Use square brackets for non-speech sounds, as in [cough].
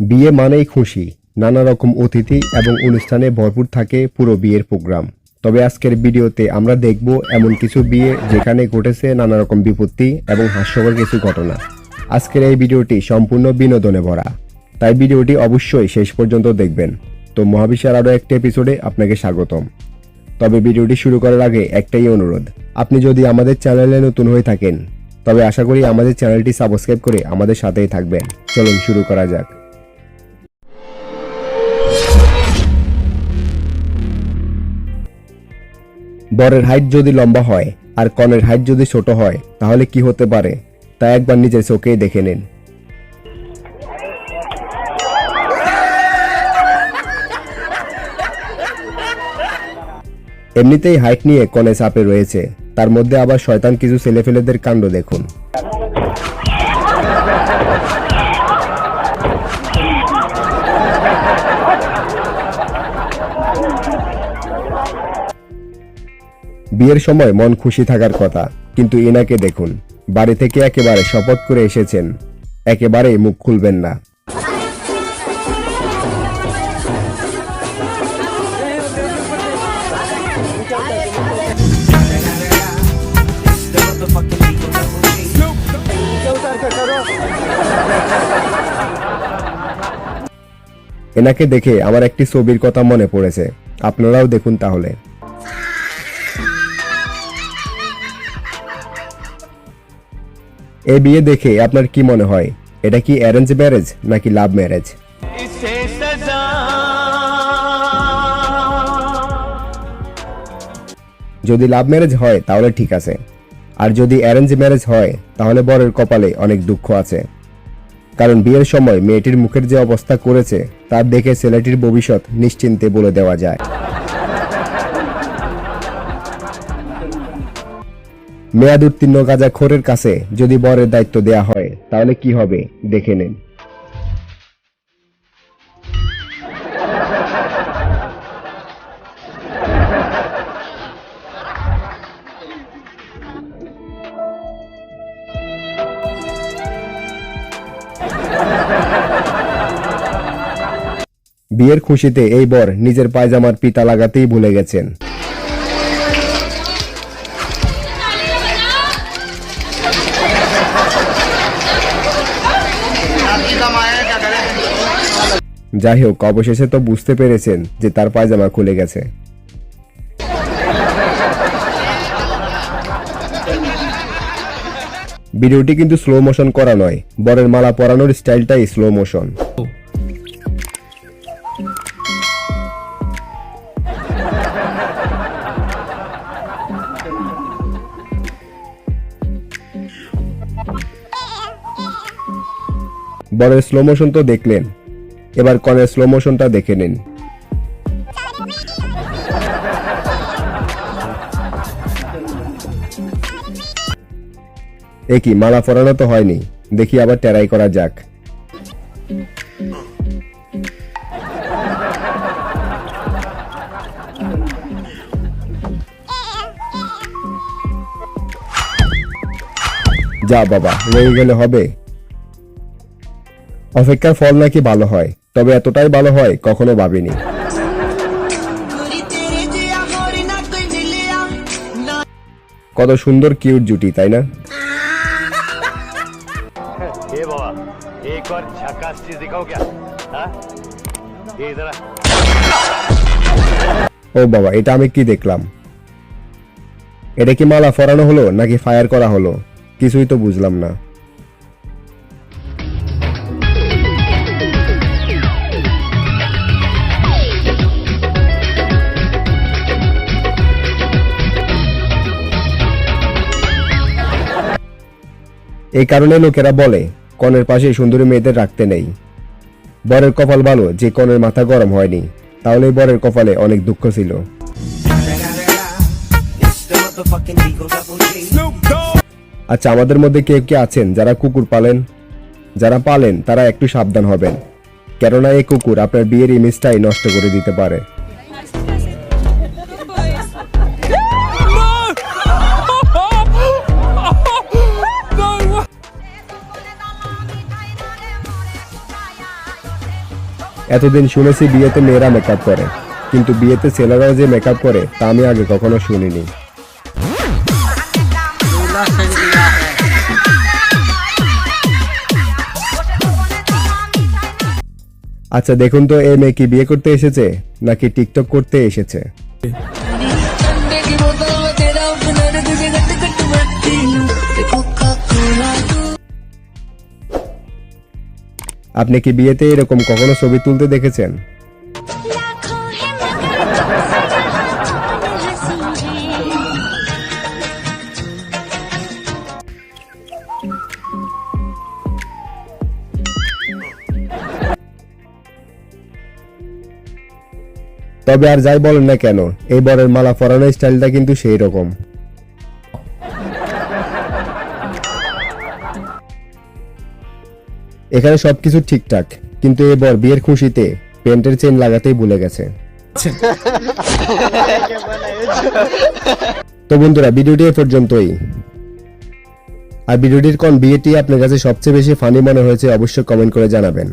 বিয়ে মানেই খুশি, নানা রকম অতিথি এবং অনুষ্ঠানে ভরপুর থাকে পুরো বিয়ের প্রোগ্রাম। তবে আজকের ভিডিওতে আমরা দেখব এমন কিছু বিয়ে যেখানে ঘটেছে নানা রকম বিপত্তি এবং হাস্যকর কিছু ঘটনা। আজকের এই ভিডিওটি সম্পূর্ণ বিনোদনে ভরা। তাই ভিডিওটি অবশ্যই শেষ পর্যন্ত দেখবেন। তো মহাবিশ্বের আরও একটি এপিসোডে আপনাকে স্বাগতম। তবে ভিডিওটি শুরু করার আগে একটাই অনুরোধ। আপনি যদি আমাদের চ্যানেলে নতুন হয়ে থাকেন, তবে আশা করি আমাদের চ্যানেলটি সাবস্ক্রাইব করে আমাদের সাথেই থাকবেন। চলুন শুরু করা যাক। বরের হাইট যদি লম্বা হয় আর কনের হাইট যদি ছোট হয়, তাহলে কি হতে পারে? তা একবার নিজের চোখেই দেখে নিন। এমনিতেই হাইট নিয়ে কনে চাপে রয়েছে। তার মধ্যে আবার শয়তান কিছু ছেলেফেলেদের কাণ্ড দেখুন। বিয়ের সময় মন খুশি থাকার কথা, কিন্তু এনাকে দেখুন। বাড়ি থেকে একেবারে শপথ করে এসেছেন। একেবারেই মুখ খুলবেন না। এনাকে দেখে আমার একটি ছবির কথা মনে পড়েছে। আপনারাও দেখুন তাহলে। এ বিয়ে দেখে আপনার কি মনে হয়? এটা কি অ্যারেঞ্জ ম্যারেজ নাকি লাভ ম্যারেজ যদি লাভ ম্যারেজ হয় তাহলে ঠিক আছে। আর যদি অ্যারেঞ্জ ম্যারেজ হয় তাহলে বরের কপালে অনেক দুঃখ আছে। কারণ বিয়ের সময় মেয়েটির মুখের যে অবস্থা করেছে তা দেখে ছেলেটির ভবিষ্যৎ নিশ্চিন্তে বলে দেওয়া যায়। মেয়াদ উত্তীর্ণ গাঁজাখোরের কাছে যদি বরের দায়িত্ব দেয়া হয়, তাহলে কি হবে? দেখে নিন। বিয়ের খুশিতে এই বর নিজের পায়জামার পিতা লাগাতেই ভুলে গেছেন। যাই হোক, অবশেষে তো বুঝতে পেরেছেন যে তার পায়জামা খুলে গেছে। ভিডিওটি কিন্তু স্লো মোশন করা নয়, বরের মালা পরানোর স্টাইলটাই স্লো মোশন বরের স্লো মোশন তো দেখলেন এবার কনের স্লো মোশনটা দেখে নিন। এ কি, মালা পরানো তো হয়নি। দেখি আবার টেরাই করা যাক। যা বাবা রেগে গেলে হবে। অপেক্ষার ফল নাকি ভালো হয়। তবে এতটাই ভালো হয় কখনো ভাবিনি। কত সুন্দর কিউট জুটি তাই না? ও বাবা এটা আমি কি দেখলাম? এটা কি মালা ফরানো হলো নাকি ফায়ার করা হলো? কিছুই তো বুঝলাম না। এই কারণে লোকেরা বলে, কনের পাশে সুন্দরী মেয়েদের রাখতে নেই। বরের কপাল ভালো, যে কনের মাথা গরম হয়নি তাহলে বরের কপালে অনেক দুঃখ ছিল। আচ্ছা আমাদের মধ্যে কেউ কে আছেন যারা কুকুর পালেন? যারা পালেন, তারা একটু সাবধান হবেন। কেননা এই কুকুর আপনার বিয়ের ইমেজটাই নষ্ট করে দিতে পারে। এতদিন শুনেছি বিয়েতে মেয়েরা মেকআপ করে। কিন্তু বিয়েতে ছেলেরাও যে মেকআপ করে, তা আমি আগে কখনো শুনিনি। আচ্ছা দেখুন তো এই মেয়ে কি বিয়ে করতে এসেছে, নাকি টিকটক করতে এসেছে? আপনি কি বিয়েতে এরকম কখনো ছবি তুলতে দেখেছেন? তবে আর যাই বলেন না কেন, এই বরের মালা পরানোর স্টাইলটা কিন্তু সেই রকম। এখানে সবকিছু ঠিকঠাক কিন্তু এবার বিয়ের খুশিতে পেন্টের চেন লাগাতেই ভুলে গেছে। [laughs] তো বন্ধুরা ভিডিওটি এ পর্যন্তই। আর ভিডিওটির কোন বিয়েটি আপনার কাছে সবচেয়ে বেশি ফানি মনে হয়েছে অবশ্যই কমেন্ট করে জানাবেন।